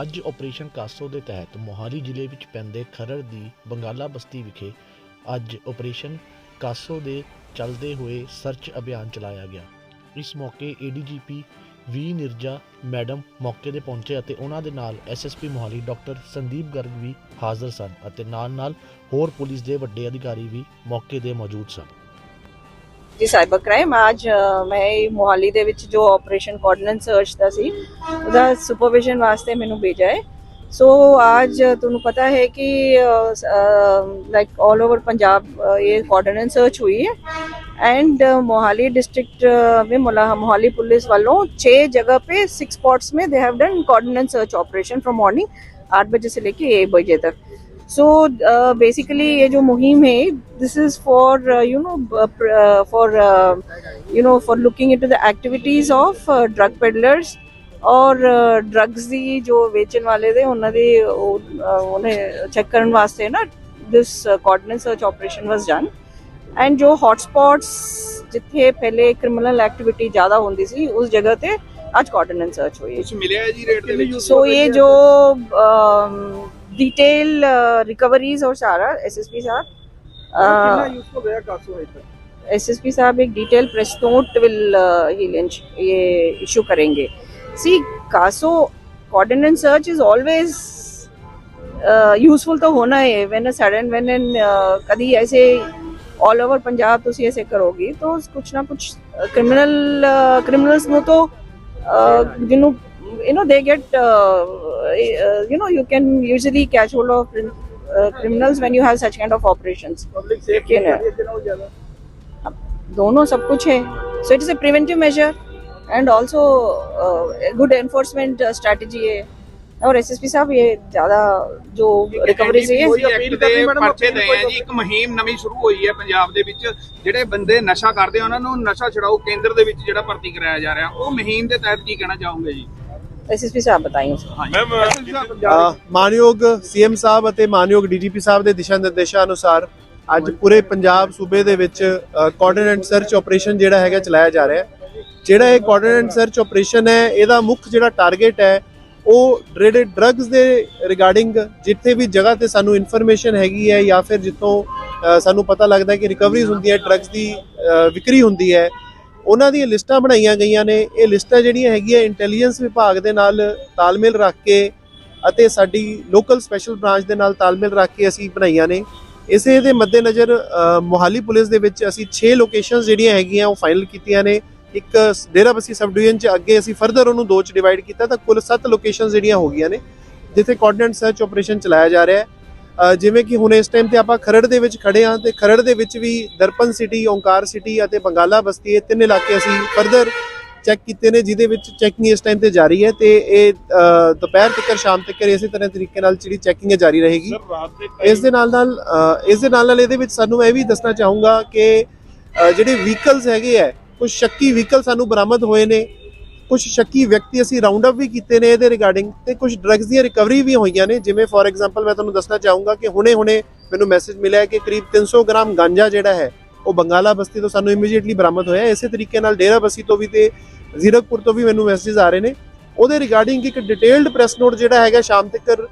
ਅੱਜ operation CASO ਦੇ ਤਹਿਤ ਮੋਹਾਲੀ ਜ਼ਿਲ੍ਹੇ ਵਿੱਚ ਪੈਂਦੇ ਖਰੜ ਦੀ ਬੰਗਾਲਾ ਬਸਤੀ ਵਿਖੇ ਅੱਜ ਆਪਰੇਸ਼ਨ ਕਾਸੋ ਦੇ ਚੱਲਦੇ ਹੋਏ ਸਰਚ ਅਭਿਆਨ ਚਲਾਇਆ ਗਿਆ। ਇਸ ਮੌਕੇ ਏਡੀਜੀਪੀ ਵੀ ਨਿਰਜਾ ਮੈਡਮ ਮੌਕੇ ਤੇ ਪਹੁੰਚੇ ਅਤੇ ਉਹਨਾਂ ਦੇ ਨਾਲ ਐਸਐਸਪੀ ਮੋਹਾਲੀ ਡਾਕਟਰ ਸੰਦੀਪ ਗਰਗ ਵੀ ਹਾਜ਼ਰ ਸਨ ਅਤੇ ਨਾਲ-ਨਾਲ ਹੋਰ ਪੁਲਿਸ ਦੇ ਵੱਡੇ ਅਧਿਕਾਰੀ ਵੀ ਮੌਕੇ ਤੇ ਮੌਜੂਦ ਸਨ। ਜੀ ਸਾਈਬਰ ਕ੍ਰਾਈਮ ਅੱਜ ਅ, ਮੈਂ ਇਹ ਮੋਹਾਲੀ ਦੇ ਵਿੱਚ ਜੋ ਆਪਰੇਸ਼ਨ ਕੋਆਰਡੀਨੇਟ ਸਰਚ ਦਾ ਸੀ ਉਹਦਾ ਸੁਪਰਵਿਜ਼ਨ ਵਾਸਤੇ ਮੈਨੂੰ ਭੇਜਿਆ ਹੈ ਸੋ ਅੱਜ ਤੁਹਾਨੂੰ ਪਤਾ ਹੈ ਕਿ ਲਾਈਕ 올 ਓਵਰ ਪੰਜਾਬ ਅ, ਇਹ ਕੋਆਰਡੀਨੇਟ ਸਰਚ ਹੋਈ ਹੈ एंड मोहाली डिस्ट्रिक्ट में मोला- मोहाली पुलिस वालों छह जगह पे सिक्स स्पॉट्स में they have done coordinate search operation from morning आठ बजे से लेके एक बजे तक सो बेसिकली ये जो मुहिम है this is for you know for you know for looking into the activities of drug peddlers ਔਰ ਡਰੱਗਸ ਦੀ ਜੋ ਵੇਚਣ ਵਾਲੇ ਦੇ ਉਹਨਾਂ ਦੀ ਉਹ, ਅ, ਉਹਨੇ ਚੈੱਕ ਕਰਨ ਵਾਸਤੇ ਨਾ this coordinate search operation was done and ਜੋ ਹੌਟਸਪੌਟਸ ਜਿੱਥੇ ਪਹਿਲੇ ਕ੍ਰਿਮੀਨਲ ਐਕਟੀਵਿਟੀ ਜ਼ਿਆਦਾ ਹੁੰਦੀ ਸੀ ਉਸ ਜਗ੍ਹਾ ਤੇ ਅੱਜ ਕੋਆਰਡੀਨੇਟ ਸਰਚ ਹੋਈ ਹੈ ਕੁਝ ਮਿਲਿਆ ਹੈ ਜੀ ਰੇਟ ਦੇ ਵਿੱਚ ਸੋ ਇਹ ਜੋ डिटेल रिकवरीज और सारा एसएसपी ਕਿੰਨਾ साहब ਯੂਜ਼ਫੁਲ ਰਿਹਾ ਕਾਸੋ ਇੱਥੇ एसएसपी साहब एक detail press note will he launch ये इशू करेंगे see CASO coordinate search is always useful तो होना है when a sudden when an कभी ऐसे ऑल ओवर पंजाब ਤੁਸੀਂ ऐसे करोगी तो कुछ ना कुछ क्रिमिनल क्रिमिनल्स ਨੂੰ तो ਜਿਹਨੂੰ you know they get uh, uh, you know you can usually catch hold of uh, criminals when you have such kind of operations public safety ਕਿਹਨੇ? ਇਹਦੇ ਨਾਲੋਂ ਜ਼ਿਆਦਾ दोनों सब कुछ है so it is a preventive measure and also good enforcement strategy है और एसएसपी साहब ये ज्यादा जो रिकवरी से है ਕੋਈ ਅਪੀਲ ਦੇ ਪਰਚੇ ਦੇ ਆ ਜੀ ਇੱਕ ਮੁਹਿੰਮ ਨਵੀਂ ਸ਼ੁਰੂ ਹੋਈ ਹੈ ਪੰਜਾਬ ਦੇ ਵਿੱਚ ਜਿਹੜੇ ਬੰਦੇ ਨਸ਼ਾ ਕਰਦੇ ਆ ਉਹਨਾਂ ਨੂੰ ਨਸ਼ਾ ਛਡਾਊ ਕੇਂਦਰ ਦੇ ਵਿੱਚ ਜਿਹੜਾ ਭਰਤੀ ਕਰਾਇਆ ਜਾ ਰਿਹਾ ਉਹ ਮੁਹਿੰਮ ਦੇ ਤਹਿਤ ਕੀ ਕਹਿਣਾ ਚਾਹੋਗੇ ਜੀ ਐਸਐਸਪੀ ਸਾਹਿਬ ਬਤਾਈਂ ਉਸਕੋ uh, uh, ਮਾਨਯੋਗ ਸੀਐਮ ਸਾਹਿਬ ਅਤੇ ਮਾਨਯੋਗ ਡੀਜੀਪੀ ਸਾਹਿਬ ਦੇ ਦਿਸ਼ਾ ਨਿਰਦੇਸ਼ਾਂ ਅਨੁਸਾਰ ਅੱਜ ਪੂਰੇ ਪੰਜਾਬ ਸੂਬੇ ਦੇ ਵਿੱਚ ਕੋਆਰਡੀਨੇਟ ਸਰਚ ਆਪਰੇਸ਼ਨ ਜਿਹੜਾ ਹੈਗਾ ਚਲਾਇਆ ਜਾ ਰਿਹਾ ਜਿਹੜਾ ਇਹ ਕੋਆਰਡੀਨੇਟ ਸਰਚ ਆਪਰੇਸ਼ਨ ਹੈ ਇਹਦਾ ਮੁੱਖ ਜਿਹੜਾ ਟਾਰਗੇਟ ਹੈ ਉਹ ਡ੍ਰੇਡਡ ਡਰੱਗਸ ਦੇ ਰਿਗਾਰਡਿੰਗ ਜਿੱਥੇ ਵੀ ਜਗ੍ਹਾ ਤੇ ਸਾਨੂੰ ਇਨਫੋਰਮੇਸ਼ਨ ਹੈਗੀ ਹੈ ਜਾਂ ਫਿਰ ਜਿੱਥੋਂ ਸਾਨੂੰ ਪਤਾ ਲੱਗਦਾ ਕਿ ਰਿਕਵਰੀਜ਼ ਹੁੰਦੀ ਹੈ ਡਰੱਗਸ ਦੀ ਵਿਕਰੀ ਹੁੰਦੀ ਹੈ ਉਹਨਾਂ ਦੀਆਂ ਲਿਸਟਾਂ ਬਣਾਈਆਂ ਗਈਆਂ ਨੇ। ਇਹ ਲਿਸਟਾਂ ਜਿਹੜੀਆਂ ਹੈਗੀਆਂ ਇੰਟੈਲੀਜੈਂਸ ਵਿਭਾਗ ਦੇ ਨਾਲ ਤਾਲਮੇਲ ਰੱਖ ਕੇ ਅਤੇ ਸਾਡੀ ਲੋਕਲ ਸਪੈਸ਼ਲ ਬ੍ਰਾਂਚ ਦੇ ਨਾਲ ਤਾਲਮੇਲ ਰੱਖ ਕੇ ਅਸੀਂ ਬਣਾਈਆਂ ਨੇ। ਇਸੇ ਦੇ ਮੱਦੇਨਜ਼ਰ ਮੋਹਾਲੀ ਪੁਲਿਸ ਦੇ ਵਿੱਚ ਅਸੀਂ 6 ਲੋਕੇਸ਼ਨਸ ਜਿਹੜੀਆਂ ਹੈਗੀਆਂ ਉਹ ਫਾਈਨਲ ਕੀਤੀਆਂ ਨੇ। ਇੱਕ ਡੇਰਾਬੱਸੀ ਸਬ ਡਿਵੀਜ਼ਨ ਚ ਅੱਗੇ ਅਸੀਂ ਫਰਦਰ ਉਹਨੂੰ ਦੋ ਚ ਡਿਵਾਈਡ ਕੀਤਾ ਤਾਂ ਕੁੱਲ 7 ਲੋਕੇਸ਼ਨਸ ਜਿਹੜੀਆਂ ਹੋ ਗਈਆਂ ਨੇ, ਜਿੱਥੇ ਕੋਆਰਡੀਨੇਟ ਸਰਚ ਆਪਰੇਸ਼ਨ ਚਲਾਇਆ ਜਾ ਰਿਹਾ ਹੈ। ਜਿਵੇਂ ਕਿ ਹੁਣ ਇਸ ਟਾਈਮ ਤੇ ਆਪਾਂ ਖਰੜ ਦੇ ਵਿੱਚ ਖੜੇ ਹਾਂ ਤੇ ਖਰੜ ਦੇ ਵਿੱਚ ਵੀ ਦਰਪਨ ਸਿਟੀ ਓਂਕਾਰ ਸਿਟੀ ਅਤੇ ਬੰਗਾਲਾ ਬਸਤੀ ਇਹ ਤਿੰਨ ਇਲਾਕੇ ਅਸੀਂ ਫਰਦਰ ਚੈੱਕ ਕੀਤੇ ਨੇ ਜਿਹਦੇ ਵਿੱਚ ਚੈਕਿੰਗ ਇਸ ਟਾਈਮ ਤੇ ਜਾਰੀ ਹੈ ਤੇ ਇਹ ਦੁਪਹਿਰ ਤੱਕ ਸ਼ਾਮ ਤੱਕ ਇਸੇ ਤਰ੍ਹਾਂ ਤਰੀਕੇ ਨਾਲ ਜਿਹੜੀ ਚੈਕਿੰਗ ਹੈ ਜਾਰੀ ਰਹੇਗੀ। ਇਸ ਦੇ ਨਾਲ ਨਾਲ ਇਸ ਦੇ ਨਾਲ ਨਾਲ ਇਹਦੇ ਵਿੱਚ ਸਾਨੂੰ ਇਹ ਵੀ ਦੱਸਣਾ ਚਾਹੂੰਗਾ ਕਿ ਜਿਹੜੇ ਵਹੀਕਲਸ ਹੈਗੇ ਆ ਕੁਝ ਸ਼ੱਕੀ ਵਹੀਕਲ ਸਾਨੂੰ ਬਰਾਮਦ ਹੋਏ ਨੇ। ਕੁਝ ਸ਼ੱਕੀ ਵਿਅਕਤੀ ਅਸੀਂ ਰਾਉਂਡ ਅਪ ਵੀ ਕੀਤੇ ਨੇ ਇਹਦੇ ਰਿਗਾਰਡਿੰਗ ਤੇ ਕੁਝ ਡਰੱਗਸ ਦੀਆਂ ਰਿਕਵਰੀ ਵੀ ਹੋਈਆਂ ਨੇ, ਜਿਵੇਂ ਫੋਰ ਐਗਜ਼ਾਮਪਲ ਮੈਂ ਤੁਹਾਨੂੰ ਦੱਸਣਾ ਚਾਹੂੰਗਾ ਕਿ ਹੁਣੇ-ਹੁਣੇ ਮੈਨੂੰ ਮੈਸੇਜ ਮਿਲਿਆ ਹੈ ਕਿ ਕਰੀਬ 300 ਗ੍ਰਾਮ ਗਾਂਜਾ ਜਿਹੜਾ ਹੈ, ਉਹ ਬੰਗਾਲਾ ਬਸਤੀ ਤੋਂ ਸਾਨੂੰ ਇਮੀਡੀਏਟਲੀ ਬਰਾਮਦ ਹੋਇਆ ਇਸੇ ਤਰੀਕੇ ਨਾਲ ਡੇਰਾ ਬਸਤੀ ਤੋਂ ਵੀ ਤੇ ਜ਼ੀਰਕਪੁਰ ਤੋਂ ਵੀ ਮੈਨੂੰ ਮੈਸੇਜ ਆ ਰਹੇ ਨੇ। ਉਹਦੇ ਰਿਗਾਰਡਿੰਗ ਇੱਕ ਡਿਟੇਲਡ ਪ੍ਰੈਸ ਨੋਟ ਜਿਹੜਾ ਹੈਗਾ, ਸ਼ਾਮ ਤੱਕ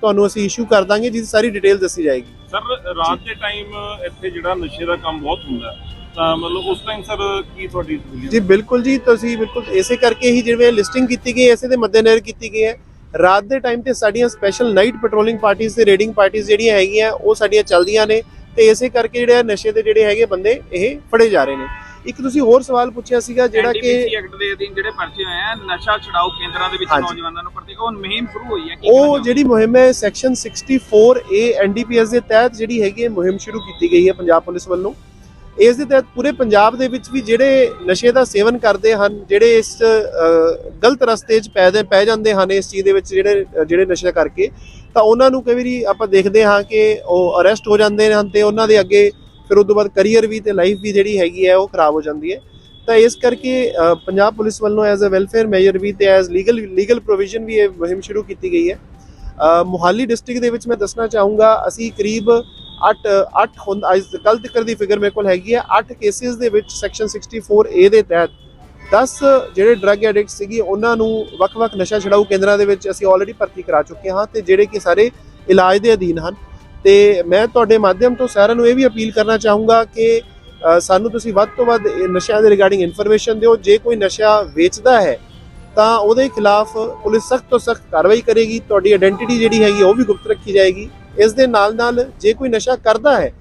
ਤੁਹਾਨੂੰ ਅਸੀਂ ਇਸ਼ੂ ਕਰ ਦਾਂਗੇ, ਜਿਹਦੀ ਸਾਰੀ ਡਿਟੇਲ ਦੱਸੀ ਜਾਏਗੀ। ਸਰ ਰਾਤ ਦੇ ਟਾਈਮ ਇੱਥੇ ਜਿਹੜਾ ਨਸ਼ੇ ਦਾ ਕੰਮ ਬਹੁਤ ਹੁੰਦਾ ਹੈ। ਤਾਂ ਮਤਲਬ ਉਸ ਟਾਈਮ ਸਰ ਕੀ ਤੁਹਾਡੀ ਸਹੂਲੀਅਤ ਜੀ ਬਿਲਕੁਲ ਜੀ ਤੁਸੀਂ ਬਿਲਕੁਲ ਇਸੇ ਕਰਕੇ ਹੀ ਜਿਵੇਂ ਲਿਸਟਿੰਗ ਕੀਤੀ ਗਈ ਹੈ, ਇਸੇ ਦੇ ਮੱਦੇਨਜ਼ਰ ਕੀਤੀ ਗਈ ਹੈ ਰਾਤ ਦੇ ਟਾਈਮ ਤੇ ਸਾਡੀਆਂ ਸਪੈਸ਼ਲ ਨਾਈਟ ਪੈਟਰੋਲਿੰਗ ਪਾਰਟੀਆਂ ਤੇ ਰੇਡਿੰਗ ਪਾਰਟੀਆਂ ਜਿਹੜੀਆਂ ਹੈਗੀਆਂ ਉਹ ਸਾਡੀਆਂ ਚੱਲਦੀਆਂ ਨੇ ਤੇ ਇਸੇ ਕਰਕੇ ਜਿਹੜੇ ਨਸ਼ੇ ਦੇ ਜਿਹੜੇ ਹੈਗੇ ਬੰਦੇ ਇਹ ਫੜੇ ਜਾ ਰਹੇ ਨੇ ਇੱਕ ਤੁਸੀਂ ਹੋਰ ਸਵਾਲ ਪੁੱਛਿਆ ਸੀਗਾ ਜਿਹੜਾ ਕਿ ਐਕਟ ਦੇ ਅਧੀਨ ਜਿਹੜੇ ਪਰਚੇ ਹੋਏ ਆ ਨਸ਼ਾ ਛਡਾਊ ਕੇਂਦਰਾਂ ਦੇ ਵਿੱਚ ਹਾਂਜੀ। ਨੌਜਵਾਨਾਂ ਨੂੰ ਭਰਤੀ ਉਹ ਮੁਹਿੰਮ ਸ਼ੁਰੂ ਹੋਈ ਹੈ ਕੀ ਕਹਿਣਾ ਉਹ ਚਾਹੋਗੇ? ਜਿਹੜੀ ਮੁਹਿੰਮ ਹੈ ਸੈਕਸ਼ਨ 64A ਐਨਡੀਪੀਐਸ ਦੇ ਤਹਿਤ ਜਿਹੜੀ ਹੈਗੀ ਹੈ ਮੁਹਿੰਮ ਸ਼ੁਰੂ ਕੀਤੀ ਗਈ ਹੈ ਪੰਜਾਬ ਪੁਲਿਸ ਵੱਲੋਂ ਇਸ ਦੇ ਤਹਿਤ ਪੂਰੇ ਪੰਜਾਬ ਦੇ ਵਿੱਚ ਵੀ ਜਿਹੜੇ ਨਸ਼ੇ ਦਾ ਸੇਵਨ ਕਰਦੇ ਹਨ, ਜਿਹੜੇ ਇਸ ਗਲਤ ਰਸਤੇ 'ਚ ਪੈਦੇ ਪੈ ਜਾਂਦੇ ਹਨ ਇਸ ਚੀਜ਼ ਦੇ ਵਿੱਚ ਜਿਹੜੇ ਜਿਹੜੇ ਨਸ਼ਾ ਕਰਕੇ, ਤਾਂ ਉਹਨਾਂ ਨੂੰ ਕਈ ਵਾਰੀ ਆਪਾਂ ਦੇਖਦੇ ਹਾਂ ਕਿ ਉਹ ਅਰੈਸਟ ਹੋ ਜਾਂਦੇ ਹਨ ਤੇ ਉਹਨਾਂ ਦੇ ਅੱਗੇ ਫਿਰ ਉਸ ਤੋਂ ਬਾਅਦ ਕੈਰੀਅਰ ਵੀ ਤੇ ਲਾਈਫ ਵੀ ਜਿਹੜੀ ਹੈਗੀ ਹੈ ਉਹ ਖਰਾਬ ਹੋ ਜਾਂਦੀ ਹੈ। ਤਾਂ ਇਸ ਕਰਕੇ ਪੰਜਾਬ ਪੁਲਿਸ ਵੱਲੋਂ ਐਜ਼ ਅ ਵੈਲਫੇਅਰ ਮੈਜਰ ਵੀ ਤੇ ਐਜ਼ ਲੀਗਲ ਲੀਗਲ ਪ੍ਰੋਵੀਜ਼ਨ ਵੀ ਇਹ ਮੁਹਿੰਮ ਸ਼ੁਰੂ ਕੀਤੀ ਗਈ ਹੈ। ਮੋਹਾਲੀ ਡਿਸਟ੍ਰਿਕਟ ਦੇ ਵਿੱਚ ਮੈਂ ਦੱਸਣਾ ਚਾਹੂੰਗਾ, ਅਸੀਂ ਕਰੀਬ 8 8 ਹੁਣ ਅੱਜ ਕੱਲ ਤੱਕ ਦੀ ਫਿਗਰ ਮੇਰੇ ਕੋਲ ਹੈਗੀ ਹੈ 8 ਕੇਸਿਸ ਦੇ ਵਿੱਚ ਸੈਕਸ਼ਨ 64A ਦੇ ਤਹਿਤ 10 ਜਿਹੜੇ ਡਰੱਗ ਐਡਿਕਟ ਸੀਗੇ, ਉਹਨਾਂ ਨੂੰ ਵੱਖ-ਵੱਖ ਨਸ਼ਾ ਛਡਾਊ ਕੇਂਦਰਾਂ ਦੇ ਵਿੱਚ ਅਸੀਂ ਆਲਰੇਡੀ ਭਰਤੀ ਕਰਾ ਚੁੱਕੇ ਹਾਂ ਤੇ ਜਿਹੜੇ ਕਿ ਸਾਰੇ ਇਲਾਜ ਦੇ ਅਧੀਨ ਹਨ। ਤੇ ਮੈਂ ਤੁਹਾਡੇ ਮਾਧਿਅਮ ਤੋਂ ਸਾਰਿਆਂ ਨੂੰ ਇਹ ਵੀ ਅਪੀਲ ਕਰਨਾ ਚਾਹੂੰਗਾ ਕਿ ਸਾਨੂੰ ਤੁਸੀਂ ਵੱਧ ਤੋਂ ਵੱਧ ਇਹ ਨਸ਼ਿਆਂ ਦੇ ਰਿਗਾਰਡਿੰਗ ਇਨਫੋਰਮੇਸ਼ਨ ਦਿਓ। ਜੇ ਕੋਈ ਨਸ਼ਾ ਵੇਚਦਾ ਹੈ ਤਾਂ ਉਹਦੇ ਖਿਲਾਫ ਪੁਲਿਸ ਸਖਤ ਤੋਂ ਸਖਤ ਕਾਰਵਾਈ ਕਰੇਗੀ, ਤੁਹਾਡੀ ਆਇਡੈਂਟੀਟੀ ਜਿਹੜੀ ਹੈਗੀ ਉਹ ਵੀ ਗੁਪਤ ਰੱਖੀ ਜਾਏਗੀ। ਇਸ ਦੇ ਨਾਲ ਨਾਲ ਜੇ ਕੋਈ ਨਸ਼ਾ ਕਰਦਾ ਹੈ,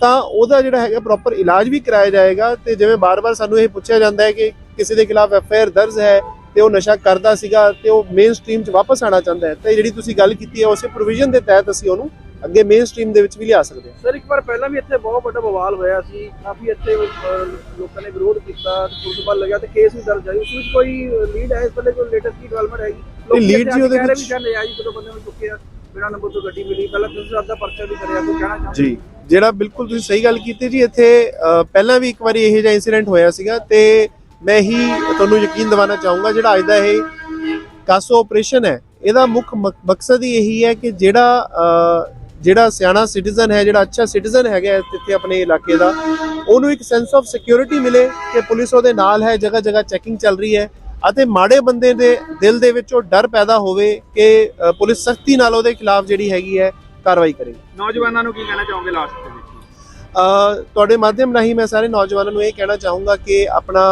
ਤਾਂ ਉਹਦਾ ਜਿਹੜਾ ਹੈਗਾ ਪ੍ਰੋਪਰ ਇਲਾਜ ਵੀ ਕਰਾਇਆ ਜਾਏਗਾ ਤੇ ਜਿਵੇਂ ਬਾਰ-ਬਾਰ ਸਾਨੂੰ ਇਹ ਪੁੱਛਿਆ ਜਾਂਦਾ ਹੈ ਕਿ ਕਿਸੇ ਦੇ ਖਿਲਾਫ ਐਫ ਆਈ ਆਰ ਦਰਜ ਹੈ ਤੇ ਉਹ ਨਸ਼ਾ ਕਰਦਾ ਸੀਗਾ ਤੇ ਉਹ ਮੇਨ ਸਟ੍ਰੀਮ 'ਚ ਵਾਪਸ ਆਣਾ ਚਾਹੁੰਦਾ ਹੈ, ਤੇ ਜਿਹੜੀ ਤੁਸੀਂ ਗੱਲ ਕੀਤੀ ਹੈ, ਉਸੇ ਪ੍ਰੋਵੀਜ਼ਨ ਦੇ ਤਹਿਤ ਅਸੀਂ ਉਹਨੂੰ ਅੱਗੇ ਮੇਨ ਸਟ੍ਰੀਮ ਦੇ ਵਿੱਚ ਵੀ ਲਿਆ ਸਕਦੇ ਹਾਂ। ਸਰ ਇੱਕ ਵਾਰ ਪਹਿਲਾਂ ਵੀ ਇੱਥੇ ਬਹੁਤ ਵੱਡਾ ਬਵਾਲ ਹੋਇਆ ਸੀ ਕਾਫੀ ਇੱਥੇ ਅਹ, ਲੋਕਾਂ ਨੇ ਵਿਰੋਧ ਕੀਤਾ ਪੁਲਿਸ ਵੱਲ ਲੱਗਿਆ ਤੇ ਕੇਸ ਵੀ ਦਰਜ ਆਈ ਉਸ ਵਿੱਚ ਕੋਈ ਲੀਡ ਹੈ ਇਸ ਵੇਲੇ ਕੋਈ ਲੇਟੈਸਟ ਕੀ ਡਿਵੈਲਪਮੈਂਟ ਹੈਗੀ? ਲੋਕੀ lead ਜੀ ਉਹਦੇ ਵਿੱਚ- ਵੀ ਸ਼ਾਇਦ ਨਜਾਇਜ਼ ਜਦੋਂ ਬੰਦੇ ਨੂੰ ਚੁੱਕੇ ਆ ਬਿਨਾਂ ਨੰਬਰ ਤੋਂ ਗੱਡੀ ਮਿਲੀ ਪਹਿਲਾਂ ਤੁਸੀਂ ਦਾ ਪਰਚਾ ਵੀ ਕਰਿਆ ਕੋਈ ਕਹਿਣਾ ਚਾਹੁੰਦੇ ਜੀ ਜਿਹੜਾ ਬਿਲਕੁਲ ਤੁਸੀਂ ਸਹੀ ਗੱਲ ਕੀਤੀ ਜੀ ਇੱਥੇ ਅ, ਪਹਿਲਾਂ ਵੀ ਇੱਕ ਵਾਰੀ ਇਹੋ ਜਿਹਾ ਇਨਸੀਡੈਂਟ ਹੋਇਆ ਸੀਗਾ ਤੇ ਮੈਂ ਹੀ ਤੁਹਾਨੂੰ ਯਕੀਨ ਦਿਵਾਉਣਾ ਚਾਹੂੰਗਾ ਜਿਹੜਾ ਅੱਜ ਦਾ ਇਹ ਕਾਸੋ ਆਪਰੇਸ਼ਨ ਹੈ ਇਹਦਾ ਮੁੱਖ ਮਕ- ਮਕਸਦ ਹੀ ਇਹੀ ਹੈ ਕਿ ਜਿਹੜਾ ਅ, ਜਿਹੜਾ ਸਿਆਣਾ ਸਿਟੀਜ਼ਨ ਹੈ ਜਿਹੜਾ ਅੱਛਾ ਸਿਟੀਜ਼ਨ ਹੈਗਾ ਇੱਥੇ ਆਪਣੇ ਇਲਾਕੇ ਦਾ ਉਹਨੂੰ ਇੱਕ ਸੈਂਸ ਆਫ ਸਿਕਿਉਰਿਟੀ ਮਿਲੇ ਕਿ ਪੁਲਿਸ ਉਹਦੇ ਨਾਲ ਹੈ ਜਗ੍ਹਾ ਜਗ੍ਹਾ ਚੈਕਿੰਗ ਚੱਲ ਰਹੀ ਹੈ ਅਤੇ ਮਾੜੇ ਬੰਦੇ ਦੇ ਦਿਲ ਦੇ ਵਿੱਚ ਉਹ ਡਰ ਪੈਦਾ ਹੋਵੇ ਕਿ ਪੁਲਿਸ ਸਖਤੀ ਨਾਲ ਉਹਦੇ ਖਿਲਾਫ ਜਿਹੜੀ ਹੈਗੀ ਹੈ ਕਾਰਵਾਈ ਕਰੇਗੀ ਨੌਜਵਾਨਾਂ ਨੂੰ ਕੀ ਕਹਿਣਾ ਚਾਹੋਗੇ ਲਾਸਟ ਅ, ਤੁਹਾਡੇ ਮਾਧਿਅਮ ਰਾਹੀਂ ਮੈਂ ਸਾਰੇ ਨੌਜਵਾਨਾਂ ਨੂੰ ਇਹ ਕਹਿਣਾ ਚਾਹੂੰਗਾ ਕਿ ਆਪਣਾ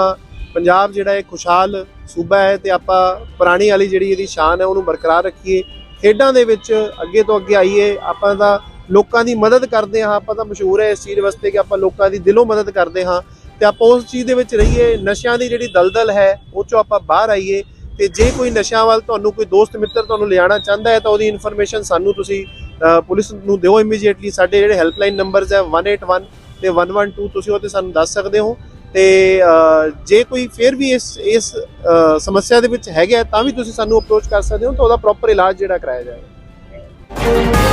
ਪੰਜਾਬ ਜਿਹੜਾ ਹੈ ਖੁਸ਼ਹਾਲ ਸੂਬਾ ਹੈ ਤੇ ਆਪਾਂ ਪੁਰਾਣੀ ਵਾਲੀ ਜਿਹੜੀ ਇਹਦੀ ਸ਼ਾਨ ਹੈ ਉਹਨੂੰ ਬਰਕਰਾਰ ਰੱਖੀਏ। ਖੇਡਾਂ ਦੇ ਵਿੱਚ ਅੱਗੇ ਤੋਂ ਅੱਗੇ ਆਈਏ, ਆਪਾਂ ਤਾਂ ਲੋਕਾਂ ਦੀ ਮਦਦ ਕਰਦੇ ਹਾਂ, ਆਪਾਂ ਤਾਂ ਮਸ਼ਹੂਰ ਹੈ ਇਸ ਚੀਜ਼ ਵਾਸਤੇ ਕਿ ਆਪਾਂ ਲੋਕਾਂ ਦੀ ਦਿਲੋਂ ਮਦਦ ਕਰਦੇ ਹਾਂ। ਤੇ ਆਪਾਂ ਉਸ ਚੀਜ਼ ਦੇ ਵਿੱਚ ਰਹੀਏ, ਨਸ਼ਿਆਂ ਦੀ ਜਿਹੜੀ ਦਲਦਲ ਹੈ, ਉਹ ਚੋਂ ਆਪਾਂ ਬਾਹਰ ਆਈਏ। ਤੇ ਜੇ ਕੋਈ ਨਸ਼ਿਆਂ ਵੱਲ ਤੁਹਾਨੂੰ ਕੋਈ ਦੋਸਤ ਮਿੱਤਰ ਤੁਹਾਨੂੰ ਲਿਆਉਣਾ ਚਾਹੁੰਦਾ ਹੈ, ਤਾਂ ਉਹਦੀ ਇਨਫੋਰਮੇਸ਼ਨ ਸਾਨੂੰ ਤੁਸੀਂ ਪੁਲਿਸ ਨੂੰ ਦਿਓ ਇਮੀਡੀਏਟਲੀ ਸਾਡੇ ਜਿਹੜੇ ਹੈਲਪਲਾਈਨ ਨੰਬਰਸ ਹੈ 181 ਤੇ 112 ਤੁਸੀਂ ਉਹ ਤੇ ਸਾਨੂੰ ਦੱਸ ਸਕਦੇ ਹੋ। ਤੇ ਜੇ ਕੋਈ ਫੇਰ ਵੀ ਇਸ ਇਸ ਸਮੱਸਿਆ ਦੇ ਵਿੱਚ ਹੈਗਾ ਤਾਂ ਵੀ ਤੁਸੀਂ ਸਾਨੂੰ ਅਪਰੋਚ ਕਰ ਸਕਦੇ ਹੋ ਤਾਂ ਉਹਦਾ ਪ੍ਰੋਪਰ ਇਲਾਜ ਜਿਹੜਾ ਕਰਾਇਆ ਜਾਏਗਾ।